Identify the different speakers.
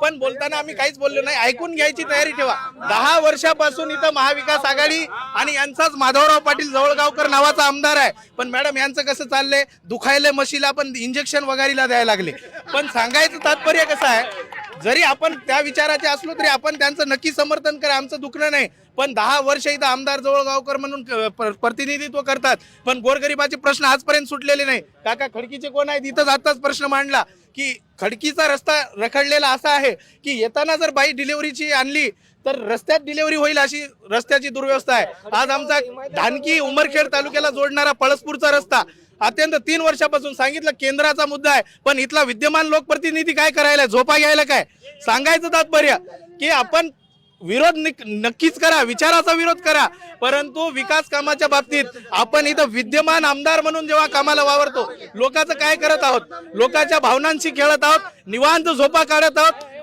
Speaker 1: आपण बोलताना आम्ही काहीच बोललो नाही. ऐकून घ्यायची तयारी ठेवा. दहा वर्षापासून इथं महाविकास आघाडी आणि यांचाच माधवराव पाटील जवळगावकर नावाचा आमदार आहे. पण मॅडम यांचं कसं चाललंय? दुखायले मशीला पण इंजेक्शन वगैरेला द्यायला लागले. पण सांगायचं तात्पर्य कसं आहे? जरी आपण त्या विचाराचे असलो तरी आपण त्यांचं नक्की समर्थन करा आमचं दुखणं नाही. पण दहा वर्ष इथं आमदार जवळगावकर म्हणून प्रतिनिधित्व करतात. पण गोरगरिबाचे प्रश्न आजपर्यंत सुटलेले नाही. काका खडकीचे कोण आहेत? इथंच आताच प्रश्न मांडला की खडकीचा रस्ता रखडलेला असा आहे की येताना जर बाई डिलिव्हरीची आणली तर रस्त्यात डिलिव्हरी होईल अशी रस्त्याची दुर्व्यवस्था आहे. आज आमचा धानकी उमरखेड तालुक्याला जोडणारा पळसपूरचा रस्ता अत्यंत तीन वर्षापासून सांगितलं केंद्राचा मुद्दा आहे. पण इथला विद्यमान लोकप्रतिनिधी काय करायला झोपा घ्यायला काय? सांगायचं तात्पर्य की आपण विरोध निक- नक्कीच करा विचाराचा विरोध करा. परंतु विकास कामाच्या बाबतीत आपण इथं विद्यमान आमदार म्हणून जेव्हा कामाला वावरतो लोकांचं काय करत आहोत? लोकांच्या भावनांशी खेळत आहोत निवांत झोपा काढत आहोत